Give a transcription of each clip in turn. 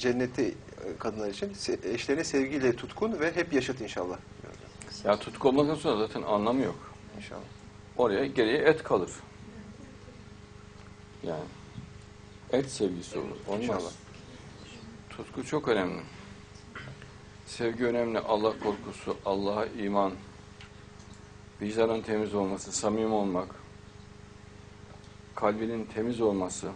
cenneti e, kadınlar için eşlerine sevgiyle tutkun ve hep yaşat inşallah. Ya tutku olmaktan sonra zaten anlamı yok. İnşallah. Oraya geriye et kalır. Yani et sevgisi olur. Olmaz. İnşallah. Tutku çok önemli. Sevgi önemli. Allah korkusu, Allah'a iman, vicdanın temiz olması, samimi olmak, kalbinin temiz olması,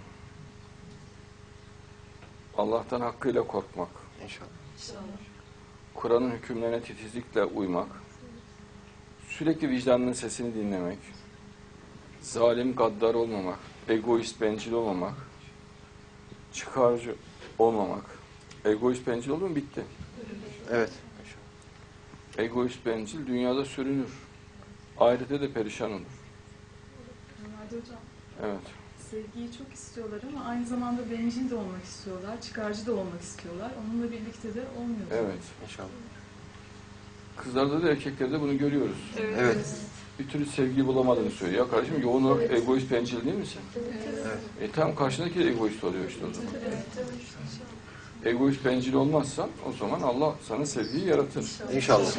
Allah'tan hakkıyla korkmak, İnşallah. Kur'an'ın hükümlerine titizlikle uymak, sürekli vicdanının sesini dinlemek, zalim, gaddar olmamak, egoist, bencil olmamak, çıkarcı olmamak. Egoist, bencil oldu mu bitti. Evet. Egoist, bencil dünyada sürünür. Ahirete de perişan olur. Evet. Sevgiyi çok istiyorlar ama aynı zamanda bencil de olmak istiyorlar, çıkarcı da olmak istiyorlar. Onunla birlikte de olmuyor. Evet. İnşallah. Kızlarda da erkeklerde bunu görüyoruz. Evet. Bir türlü sevgiyi bulamadığını söylüyor. Ya kardeşim yoğun olarak egoist, bencil değil misin? Evet. E tam karşındaki de egoist oluyor işte o zaman. Egoist, bencil olmazsan o zaman Allah sana sevgiyi yaratır. İnşallah.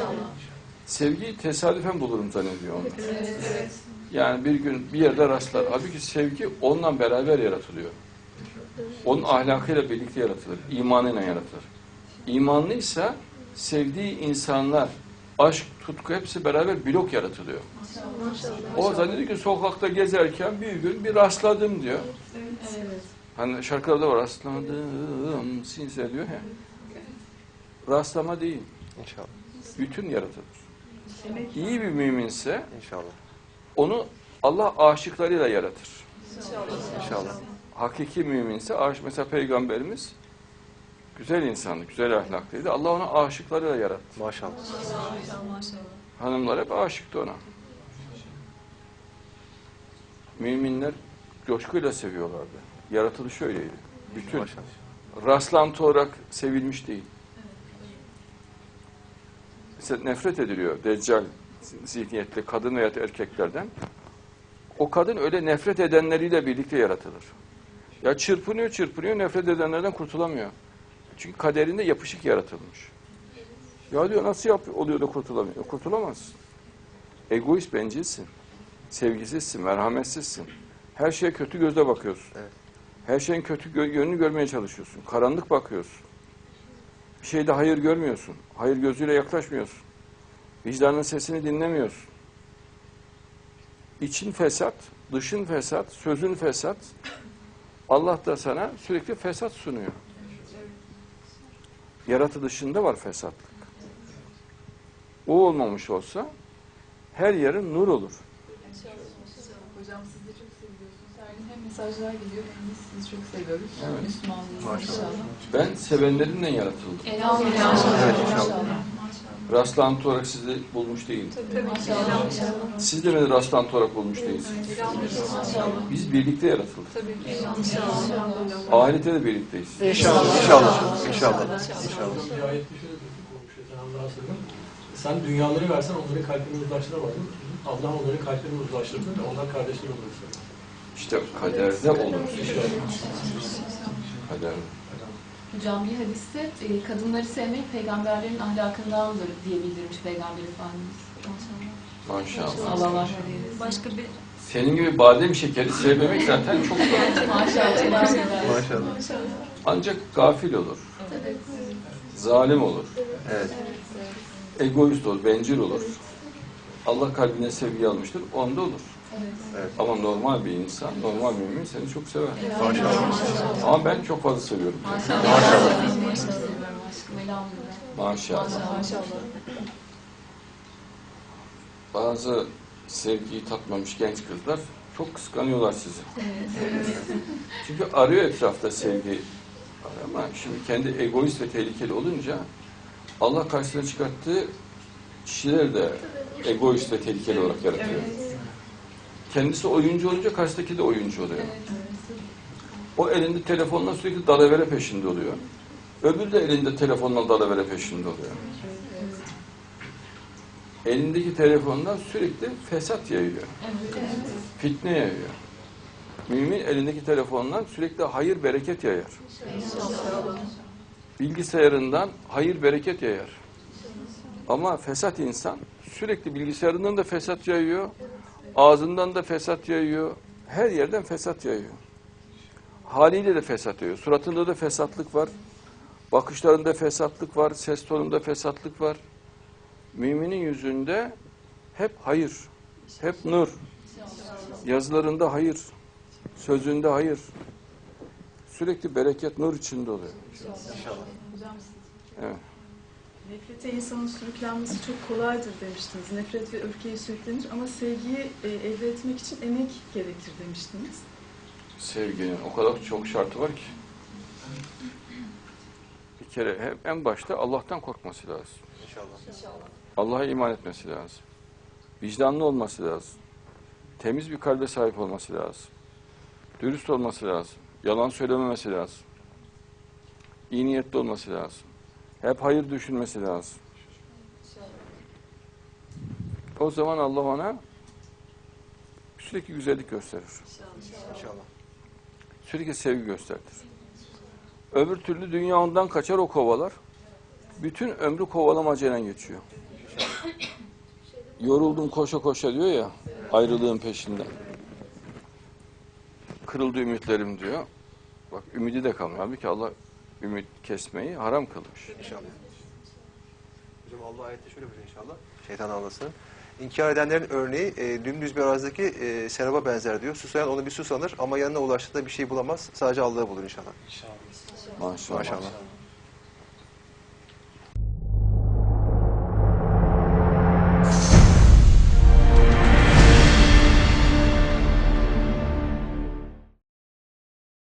Sevgiyi tesadüfen bulurum zannediyor onlar. Yani bir gün bir yerde rastlar. Halbuki sevgi onunla beraber yaratılıyor. Onun ahlakıyla birlikte yaratılır. imanıyla yaratılır. İmanlıysa sevdiği insanlar, aşk, tutku hepsi beraber blok yaratılıyor. O zannediyor ki sokakta gezerken bir gün bir rastladım diyor. Evet. Hani şarkılarda var rastladım sinse diyor ya. Rastlama değil. İnşallah. Bütün yaratılır. İyi bir müminse İnşallah. onu Allah aşıklarıyla yaratır. İnşallah. Hakiki müminse aşık mesela peygamberimiz güzel insandı, güzel ahlaklıydı. Allah onu aşıklarıyla yarattı. Maşallah. Hanımlar hep aşıktı ona. Müminler coşkuyla seviyorlardı. Yaratılışı öyleydi. Bütün Maşallah. rastlantı olarak sevilmiş değil. Nefret ediliyor deccal zihniyetli kadın veya erkeklerden. O kadın öyle nefret edenleriyle birlikte yaratılır. Ya çırpınıyor çırpınıyor nefret edenlerden kurtulamıyor. Çünkü kaderinde yapışık yaratılmış. Ya diyor nasıl yap oluyor da kurtulamıyor? Kurtulamazsın. Egoist bencilsin. Sevgisizsin, merhametsizsin. Her şeye kötü gözle bakıyorsun. Evet. Her şeyin kötü gö- yönünü görmeye çalışıyorsun. Karanlık bakıyorsun. Bir şeyde hayır görmüyorsun. Hayır gözüyle yaklaşmıyorsun. Vicdanın sesini dinlemiyorsun. İçin fesat, dışın fesat, sözün fesat. Allah da sana sürekli fesat sunuyor. Yaratılışında var fesatlık. O olmamış olsa her yerin nur olur. hocam siz de çok hem mesajlar geliyor hem de sizi çok seviyoruz. Evet. Müslümanlığınız Maşallah. inşallah. Ben sevenlerimle yaratıldım. Elhamdülillah. Evet, inşallah. Rastlantı olarak sizi bulmuş değilim. Maşallah. Siz de beni rastlantı olarak bulmuş değilsiniz. Biz birlikte yaratıldık. Ahirete de birlikteyiz. İnşallah. İnşallah. İnşallah. İnşallah. Bir ayette şöyle konuşuyor sen Allah'a. Sen dünyaları versen onları kalplerini uzlaştıramadın. Allah onları kalplerini uzlaştırdı ve onlar kardeşler olur. İşte kaderde oluruz. Kaderde. Hocam bir hadiste e, kadınları sevmek peygamberlerin ahlakındandır diye bildirmiş Peygamber Efendimiz. Maşallah. Allah Allah. Başka bir Senin gibi badem şekeri sevmemek zaten çok zor. Maşallah. Maşallah. Ancak gafil olur. Zalim olur. Evet. Egoist olur, bencil olur. Allah kalbine sevgi almıştır, onda olur. Evet. Ama normal bir insan, normal bir mümin seni çok sever. Maşallah. Ama ben çok fazla seviyorum. Maşallah. Maşallah. Maşallah. Maşallah. Bazı sevgiyi tatmamış genç kızlar çok kıskanıyorlar sizi. Çünkü arıyor etrafta sevgi. Ama şimdi kendi egoist ve tehlikeli olunca Allah karşısına çıkarttığı kişiler de egoist ve tehlikeli olarak yaratıyor. Kendisi oyuncu olunca karşıdaki de oyuncu oluyor. O elinde telefonla sürekli dalavere peşinde oluyor. Öbürü de elinde telefonla dalavere peşinde oluyor. Elindeki telefondan sürekli fesat yayıyor. Fitne yayıyor. Mümin elindeki telefondan sürekli hayır bereket yayar. bilgisayarından hayır bereket yayar. Ama fesat insan sürekli bilgisayarından da fesat yayıyor, ağzından da fesat yayıyor, her yerden fesat yayıyor. Haliyle de fesat yayıyor. Suratında da fesatlık var, bakışlarında fesatlık var, ses tonunda fesatlık var. Müminin yüzünde hep hayır, hep nur. Yazılarında hayır, sözünde hayır. Sürekli bereket, nur içinde oluyor. Hocam Evet. Nefrete insanın sürüklenmesi çok kolaydır demiştiniz. Nefret ve öfkeye sürüklenir ama sevgiyi e, elde etmek için emek gerekir demiştiniz. Sevginin o kadar çok şartı var ki. Bir kere hep en başta Allah'tan korkması lazım. İnşallah. Allah'a iman etmesi lazım. Vicdanlı olması lazım. Temiz bir kalbe sahip olması lazım. Dürüst olması lazım. Yalan söylememesi lazım. İyi niyetli olması lazım. Hep hayır düşünmesi lazım. O zaman Allah ona sürekli güzellik gösterir. İnşallah. Sürekli sevgi gösterdir. Öbür türlü dünya ondan kaçar o kovalar. Bütün ömrü kovalamacayla geçiyor. Yoruldum koşa koşa diyor ya ayrılığın peşinden. Kırıldı ümitlerim diyor. Bak ümidi de kalmıyor. Halbuki Allah ümit kesmeyi haram kılmış. İnşallah. Hocam Allah ayette şöyle buyuruyor inşallah. Şeytan anlasın. İnkar edenlerin örneği e, dümdüz bir arazideki e, seraba benzer diyor. Susayan onu bir su sanır ama yanına ulaştığında bir şey bulamaz. Sadece Allah'ı bulur inşallah. Maşallah. Maşallah.